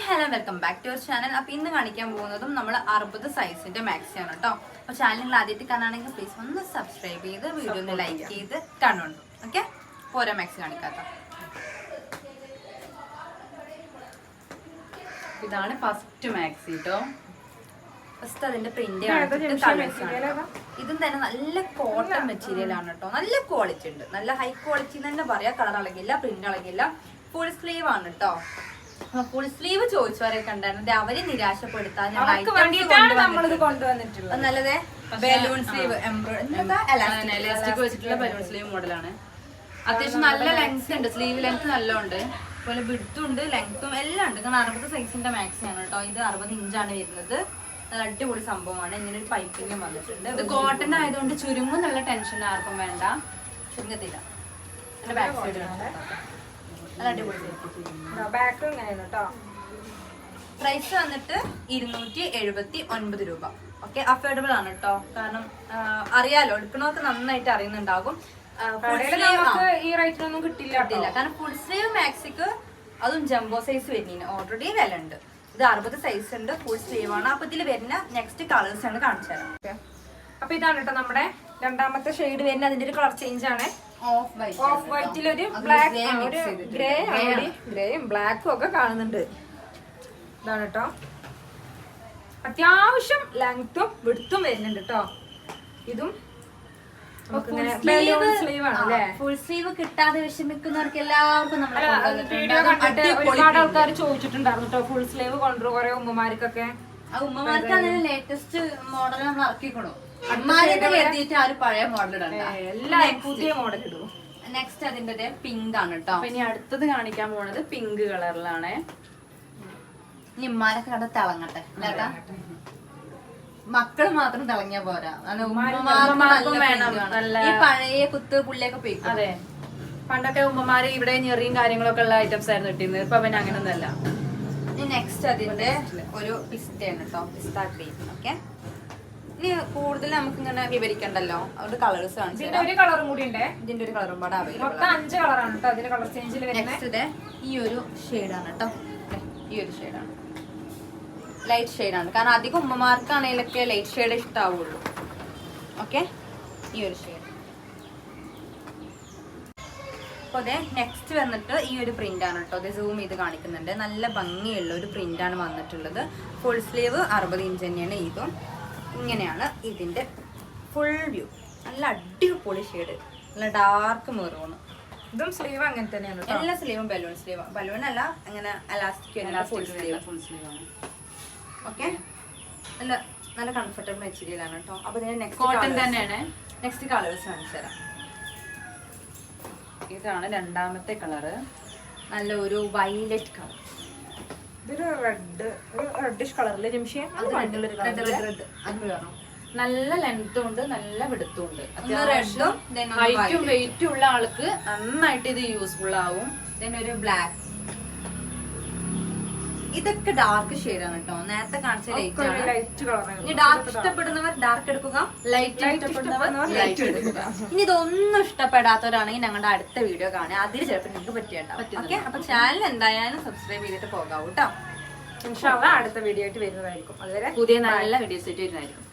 Hello welcome back to our channel അപ്പൊ ഇന്ന് കാണിക്കാൻ പോകുന്നതും നമ്മൾ അറുപത് സൈസിന്റെ മാക്സി ആണ് കേട്ടോ അപ്പൊ ചാനൽ ആദ്യമായിട്ട് കാണാണെങ്കിൽ പ്ലീസ് ഒന്ന് സബ്സ്ക്രൈബ് ചെയ്ത് വീഡിയോ ഒന്ന് ലൈക്ക് ചെയ്ത് കാണുന്നുണ്ട് ഓക്കെ ഓരോ മാക്സി കാണിക്കാത്ത ഇതാണ് ഫസ്റ്റ് മാക്സി കേട്ടോ ഫസ്റ്റ് അതിന്റെ പ്രിന്റ്? ഇതും തന്നെ നല്ല കോട്ടൺ മെറ്റീരിയൽ ആണ് കേട്ടോ നല്ല ക്വാളിറ്റി ഉണ്ട്. നല്ല ഹൈ ക്വാളിറ്റി തന്നെ പറയാം. കളർ അളകില്ല പ്രിന്റ് അളകില്ല. ഫുൾ സ്ലീവ് ആണ് കേട്ടോ ഫുൾ സ്ലീവ് ചോദിച്ചവരെ കണ്ടായിരുന്നു. അവരെ നിരാശപ്പെടുത്താൻ കൊണ്ടുവന്നിട്ടുള്ളത്. നമ്മളിത് കൊണ്ടുവന്നിട്ടുള്ളത്. അത് നല്ലതേ. ബലൂൺ സ്ലീവ് എംബ്രോയിഡറി വെച്ചിട്ടുള്ള ബലൂൺ സ്ലീവ് മോഡലാണ് അത്യാവശ്യം നല്ല ലെങ്ത് ഉണ്ട്. സ്ലീവ് ലെങ്ത് നല്ല ഉണ്ട് അതുപോലെ ബിഡ്ത്തും ഉണ്ട് ലെങ്ത്തും എല്ലാം ഉണ്ട്. കാരണം അറുപത് സൈസിന്റെ മാക്സി ആണ് കേട്ടോ. ഇത് അറുപത് ഇഞ്ചാണ് വരുന്നത്. നല്ല അടിപൊളി സംഭവമാണ്. ഇങ്ങനെ ഒരു പൈപ്പിംഗും വന്നിട്ടുണ്ട്. ഇത് കോട്ടൺ ആയതുകൊണ്ട് ചുരുങ്ങും നല്ല ടെൻഷൻ ആർക്കും വേണ്ട. ചുരുങ്ങത്തില്ല. ബാക്ക് സൈഡ് നല്ല അടിപൊളി ബാക്ക് ഇങ്ങനെയാണ് കേട്ടോ പ്രൈസ് വന്നിട്ട് ഇരുന്നൂറ്റി എഴുപത്തി ഒൻപത് രൂപ. ഓക്കെ അഫോർഡബിൾ ആണ് കേട്ടോ കാരണം അറിയാലോ എടുക്കണമൊക്കെ നന്നായിട്ട് അറിയുന്നുണ്ടാകും. ഈ റേറ്റിനൊന്നും കിട്ടില്ല കിട്ടില്ല. കാരണം ഫുൾ സ്ലീവ് മാക്സിക്ക് അതും ജംബോ സൈസ് വരുന്നതിന് ഓൾറെഡി വില ഉണ്ട്. ഇത് അറുപത് സൈസ് ഉണ്ട് ഫുൾ സ്ലീവ് ആണ്. അപ്പൊ ഇതിൽ വരുന്ന നെക്സ്റ്റ് കളേഴ്സ് ആണ് കാണിച്ചു തരാം അപ്പൊ ഇതാണ് കേട്ടോ നമ്മുടെ രണ്ടാമത്തെ ഷെയ്ഡ് വരുന്ന അതിന്റെ ഒരു കളർ ചേഞ്ച് ആണ്. ഓഫ് വൈറ്റിലൊരു ബ്ലാക്ക് ഒരു ഗ്രേ ഗ്രേയും ബ്ലാക്കും ഒക്കെ കാണുന്നുണ്ട്. ഇതാണ് കേട്ടോ. അത്യാവശ്യം ലെങ്ത്തും വിടുത്തും വരുന്നുണ്ട് കേട്ടോ. ഇതും ആണ് ഫുൾ സ്ലീവ് കിട്ടാതെ വിഷമിക്കുന്നവർക്ക് എല്ലാവർക്കും വീഡിയോ കണ്ടിട്ട് ഒരുപാട് ആൾക്കാർ ചോദിച്ചിട്ടുണ്ടായിരുന്നു കേട്ടോ ഫുൾ സ്ലീവ് കൊണ്ടുവരും കുറെ ഉമ്മമാർക്കൊക്കെ. ഉമ്മമാർക്ക് അതിന് ലേറ്റസ്റ്റ് മോഡൽ നമ്മൾ ഇറക്കിക്കണു? അമ്മമാരൊക്കെ കരുതിയിട്ട് ആ ഒരു പഴയ മോഡൽ ഇടണ്ട. എല്ലാരും പുതിയ മോഡൽ ഇടും നെക്സ്റ്റ് അതിന്റെ പിങ്ക് ആണ് കേട്ടോ ഇനി അടുത്തത് കാണിക്കാൻ പോണത് പിങ്ക് കളറിലാണ് ഇനി ഉമ്മാരൊക്കെ കണ്ട തിളങ്ങട്ടെ മക്കൾ മാത്രം തിളങ്ങിയ പോരാ. ഈ പഴയ കുത്ത് പുള്ളിയൊക്കെ പോയി അതെ. പണ്ടൊക്കെ ഉമ്മമാര് ഇവിടെ ഞെറിയും കാര്യങ്ങളൊക്കെ ഉള്ള ഐറ്റംസ് ആയിരുന്നു കിട്ടിയിരുന്നത് ഇപ്പൊ അവന് അങ്ങനൊന്നല്ല നെക്സ്റ്റ് അതിന്റെ ഒരു പിസ്റ്റയാണ് കേട്ടോ പിസ്ത ക്രീം ഓക്കെ ഇനി കൂടുതൽ നമുക്ക് ഇങ്ങനെ വിവരിക്കണ്ടല്ലോ? അതുകൊണ്ട് കളേഴ്സ് കാണിച്ചു ഇതിന്റെ ഒരു കളറും കൂടി ഉണ്ട്. ഇതിന്റെ ഒരു കളറും പാടെ അവൈലബിൾ മൊത്തം അഞ്ച് കളറാണ് കേട്ടോ അതിന്റെ കളർ ചേഞ്ചിൽ വരുന്നത് ഈ ഒരു ഷെയ്ഡാണ് കേട്ടോ ഈ ഒരു ഷെയ്ഡാണ് ലൈറ്റ് ഷെയ്ഡാണ് കാരണം അധികം ഉമ്മമാർക്കാണെങ്കിലൊക്കെ ലൈറ്റ് ഷെയ്ഡ് ഇഷ്ടാവുള്ളൂ. ഓക്കെ ഈ ഒരു ഷെയ്ഡ് അപ്പോൾ അതെ നെക്സ്റ്റ് വന്നിട്ട് ഈ ഒരു പ്രിന്റ് ആണ് കേട്ടോ അത് സൂം ചെയ്ത് കാണിക്കുന്നുണ്ട്. നല്ല ഭംഗിയുള്ള ഒരു പ്രിന്റ് ആണ് വന്നിട്ടുള്ളത്. ഫുൾ സ്ലീവ് അറുപത് ഇഞ്ച് തന്നെയാണ് ഇതും ഇങ്ങനെയാണ് ഇതിന്റെ ഫുൾ വ്യൂ നല്ല അടിപൊളി ഷെയ്ഡ് നല്ല ഡാർക്ക് മെറൂണ് ഇതും സ്ലീവ് അങ്ങനെ തന്നെയാണ് എല്ലാ സ്ലീവും ബലൂൺ സ്ലീവ് ബലൂൺ അല്ല അങ്ങനെ elastic full sleeve full sleeve ആണ്. ഓക്കെ നല്ല നല്ല കംഫർട്ടബിൾ മെറ്റീരിയൽ ആണ് കേട്ടോ അപ്പൊ നെക്സ്റ്റ് കോട്ടൺ തന്നെയാണ്. നെക്സ്റ്റ് കളേഴ്സ് കാണിച്ചു തരാം. ഇതാണ് രണ്ടാമത്തെ കളറ് നല്ല ഒരു വൈലറ്റ് കളർ ഇതൊരു റെഡ് ഒരു റെഡിഷ് കളറിലെ നല്ല ലെങ്ത്തും ഉണ്ട് നല്ല വെടുത്തും ഉണ്ട്. റെഡും ഹൈറ്റും. വെയിറ്റും ഉള്ള ആൾക്ക് നന്നായിട്ട് ഇത് യൂസ്ഫുൾ ആവും. ഒരു ബ്ലാക്ക് ഇതൊക്കെ ഡാർക്ക് ആണ് കേട്ടോ. നേരത്തെ കാണിച്ച ലൈറ്റ് ആണ്. ഇനി ഡാർക്ക് ഇഷ്ടപ്പെടുന്നവർ ഡാർക്ക് എടുക്കുക. ലൈറ്റ് ഇഷ്ടപ്പെടുന്നവർ ലൈറ്റ് എടുക്കുക. ഇനി ഇതൊന്നും ഇഷ്ടപ്പെടാത്തവരാണെങ്കിൽ ഞങ്ങളുടെ അടുത്ത വീഡിയോ കാണുക അതിൽ ചിലപ്പോൾ നിങ്ങൾക്ക് പറ്റിയുണ്ടാവും ഓക്കെ അപ്പൊ ചാനൽ എന്തായാലും സബ്സ്ക്രൈബ് ചെയ്തിട്ട് പോകാവൂ കേട്ടോ. അടുത്ത വീഡിയോ ആയിട്ട് വരുന്നതായിരിക്കും. അതുവരെ പുതിയ നല്ല വീഡിയോസ് ആയിട്ട് വരുന്നതായിരിക്കും.